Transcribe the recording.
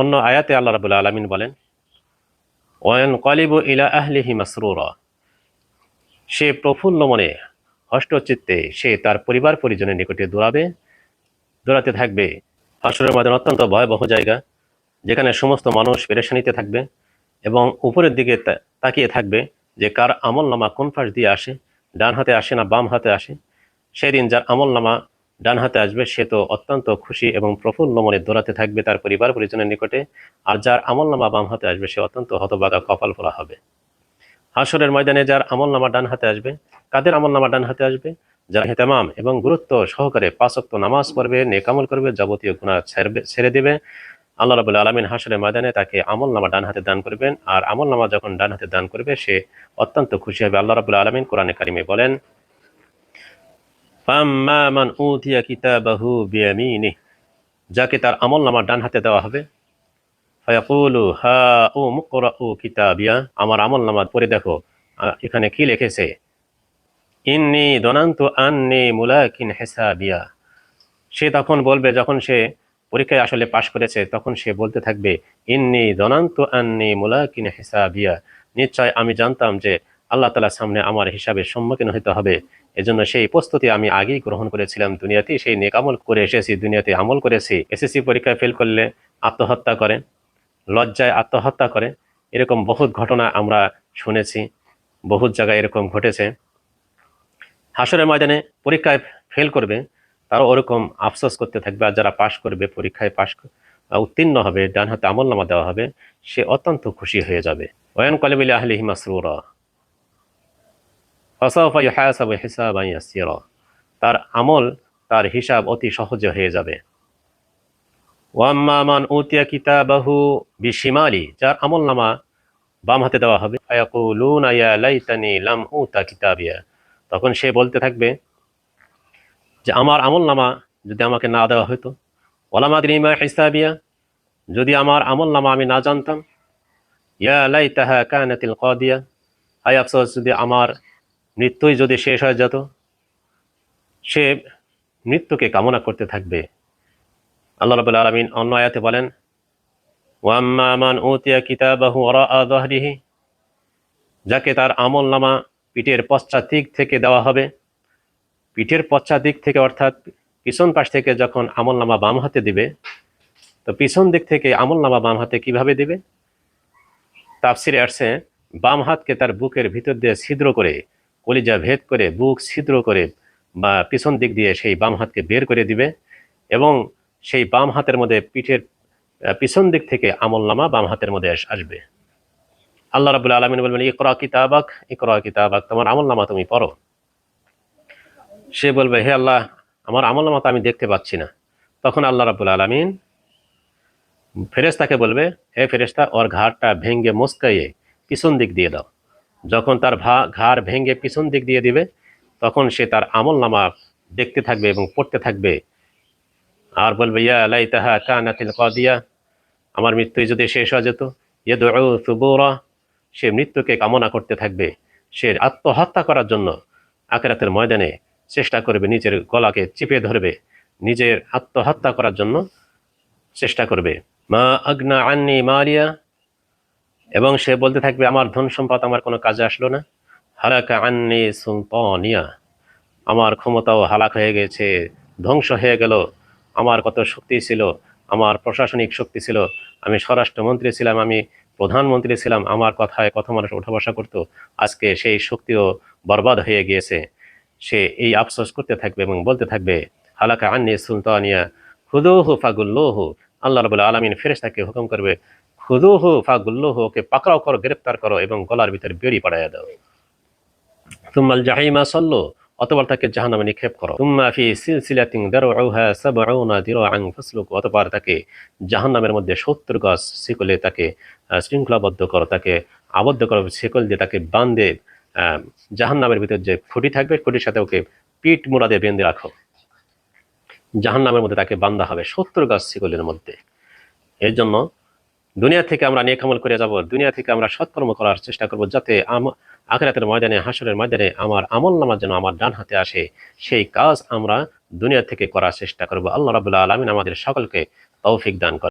অন্য আয়াতে আল্লাহ রাবুল্লাহ আলমিন বলেন ওয়ান কলিবু ইলা আহলিহি মাসরুরা। সে প্রফুল্ল মনে, হষ্টচিত্তে সে তার পরিবার পরিজনের নিকটে দৌড়াবে, দৌড়াতে থাকবে। আসরের মধ্যে অত্যন্ত ভয়াবহ জায়গা, যেখানে সমস্ত মানুষ পেরেশানিতে থাকবে এবং উপরের দিকে তাকিয়ে থাকবে যে কার আমল নামা কোন পাশ দিয়ে আসে ডান হাতে আসে না বাম হাতে আসে। সেদিন যার আমল নামা ডান হাতে আসবে, সে তো অত্যন্ত খুশি এবং প্রফুল্ল মনে দৌড়াতে থাকবে তার পরিবার পরিজনের নিকটে। আর যার আমল নামা বাম হাতে আসবে, সে অত্যন্ত হতবাগা কপাল ফোলা হবে। হাসরের ময়দানে যার আমল নামা ডান হাতে আসবে, কাদের আমল নামা ডান হাতে আসবে? যারা হেতামাম এবং গুরুত্ব সহকারে পাঁচক্ত নামাজ পড়বে নেকামল করবে, যাবতীয় গুণা ছেড়ে দেবে। আল্লাহ রাবুল আলমিন হাসরের ময়দানে তাকে আমল নামা ডান হাতে দান করবেন। আর আমল নামা যখন ডান হাতে দান করবে, সে অত্যন্ত খুশি হবে। আল্লাহ রাবুল আলমিন কোরআনে কারিমে বলেন কিতাবাহু বিয়ামিনিহ যাকে তার আমল নামার ডান হাতে দেওয়া হবে। হা, ও মুকরা ও কিতাবিয়া আমার আমল নামা পড়ে দেখো এখানে কি লিখেছে? ইন্নি দনান্ত আন্নি মুলাকিন হেসাবিয়া সে তখন বলবে, যখন সে পরীক্ষায় আসলে পাশ করেছে, তখন সে বলতে থাকবে, ইন্নি দনান্ত আন্নি মুলাকিন হেসাবিয়া নিশ্চয় আমি জানতাম যে আল্লাহ তালার সামনে আমার হিসাবে সম্মুখীন হতে হবে। এজন্য সেই প্রস্তুতি আমি আগেই গ্রহণ করেছিলাম দুনিয়াতে। সেই নেক আমল করে এসেছি, দুনিয়াতে আমল করেছি। এসএসসি পরীক্ষায় ফেল করলে আত্মহত্যা করে, লজ্জায় আত্মহত্যা করে। এরকম বহুত ঘটনা আমরা শুনেছি, বহুত জায়গায় এরকম ঘটেছে। হাসরের ময়দানে পরীক্ষায় ফেল করবে তারা ওরকম আফসোস করতে থাকবে। আর যারা পাশ করবে, পরীক্ষায় পাশ উত্তীর্ণ হবে ডান হাতে আমল নামা দেওয়া হবে, সে অত্যন্ত খুশি হয়ে যাবে। ওয়ান কলেবিল আহলিহি মাসরুরা ফাসাউফা ইউহাসাবু হিসাবান তার আমল, তার হিসাব অতি সহজে হয়ে যাবে। উতিয়া কিতাবাহু বিশিমালি, যার আমল নামা বাম হাতে দেওয়া হবে। ইয়া লাইতানি লাম উতা কিতাবিয়া। তখন সে বলতে থাকবে যে, আমার আমল নামা যদি আমাকে না দেওয়া হতো ওলামাদিমা হিসাবিয়া, যদি আমার আমল নামা আমি না জানতাম, ইয়া লাইতাহা কানাতিল কদিয়া হাই আফসোস, যদি আমার মৃত্যুই যদি শেষ হয়ে যেত, সে মৃত্যুকে কামনা করতে থাকবে। আল্লাহ রাবুল আলমিন অন্য আয়াতে বলেন ওয়াম্মা মান উতিয়া কিতাবাহু ওরা যাকে তার আমল নামা পিঠের পশ্চাৎ দিক থেকে দেওয়া হবে। পিঠের পশ্চাৎ দিক থেকে অর্থাৎ পিছন পাশ থেকে যখন আমল নামা বাম হাতে দিবে, তো পিছন দিক থেকে আমল নামা বাম হাতে কীভাবে দিবে? তাফসিরে আসছে, বাম হাতকে তার বুকের ভিতর দিয়ে ছিদ্র করে কলিজা ভেদ করে বুক ছিদ্র করে বা পিছন দিক দিয়ে সেই বাম হাতকে বের করে দিবে এবং সেই বাম হাতের মধ্যে পিঠের পিছন দিক থেকে আমল নামা বাম হাতের মধ্যে আসবে। আল্লাহ রাবুল আলমিন বলবেন, ইকরা কিতাবাক ইকরা কিতাবাক, তোমার আমল নামা তুমি পড়ো। সে বলবে, হে আল্লাহ, আমার আমল নামা তো আমি দেখতে পাচ্ছি না। তখন আল্লাহ রাবুল আলমিন ফেরেস্তাকে বলবে, হে ফেরেস্তা ওর ঘাড়টা ভেঙ্গে মুস্কাইয়ে পিছন দিক দিয়ে দাও। যখন তার ভা, ঘাড় ভেঙ্গে পিছন দিক দিয়ে দিবে, তখন সে তার আমল নামা দেখতে থাকবে এবং পড়তে থাকবে। আর বলবে, ইয়া লাই তাহা কানাতিল কদিয়া, আমার মৃত্যু যদি শেষ হয়ে যেত ইয়ে সুবুরা, সে মৃত্যুকে কামনা করতে থাকবে। সে আত্মহত্যা করার জন্য আকেরাতের ময়দানে চেষ্টা করবে, নিজের গলাকে চিপে ধরবে, নিজের আত্মহত্যা করার জন্য চেষ্টা করবে। মা আগ্না আন্নি মারিয়া এবং সে বলতে থাকবে, আমার ধন সম্পদ আমার কোনো কাজে আসলো না। হালাকা আন্নি সুলতানিয়া। আমার ক্ষমতাও হালাক হয়ে গেছে, ধ্বংস হয়ে গেল। আমার কত শক্তি ছিল, আমার প্রশাসনিক শক্তি ছিল। আমি স্বরাষ্ট্রমন্ত্রী ছিলাম, আমি প্রধানমন্ত্রী ছিলাম। আমার কথায় কথা মানুষ ওঠা বসা করতো। আজকে সেই শক্তিও বরবাদ হয়ে গিয়েছে। সে এই আফসোস করতে থাকবে এবং বলতে থাকবে, হালাকা আন্নি সুলতানিয়া, খুদুহু ফাগুল্লোহু। আল্লাহ রবুল্লা আলমিন ফেরেশতাকে হুকুম করবে খুদু খুদুহু ফাগুল্লোহু, ওকে পাকড়াও করো, গ্রেপ্তার করো এবং গলার ভিতরে বেরি পাড়াইয়া দাও। তুমাল জাহিমা সল্লো অতবার তাকে জাহান্নামে নিক্ষেপ করো। তুম্মা ফি সিলসিলাতিন সাবউনা ফাসলুক অতবার তাকে জাহান্নামের মধ্যে 70 গজ শিকলে তাকে শৃঙ্খলাবদ্ধ করো, তাকে আবদ্ধ করো, শিকল দিয়ে তাকে বাঁধে জাহান্নামের ভিতর যে খুঁটি থাকবে, খুঁটির সাথে ওকে পিঠ মুড়া দিয়ে বেঁধে রাখো। জাহান্নামের মধ্যে তাকে বান্ধা হবে, সত্তর গাছ শিকলের মধ্যে। এর জন্য দুনিয়া থেকে আমরা নেক আমল করে যাব, দুনিয়া থেকে আমরা সৎকর্ম করার চেষ্টা করব যাতে আখেরাতের আখিরাতের ময়দানে, হাসরের ময়দানে আমার আমল নামার যেন আমার ডান হাতে আসে, সেই কাজ আমরা দুনিয়া থেকে করার চেষ্টা করব। আল্লাহ রাবুল্লাহ আলমিন আমাদের সকলকে তৌফিক দান করে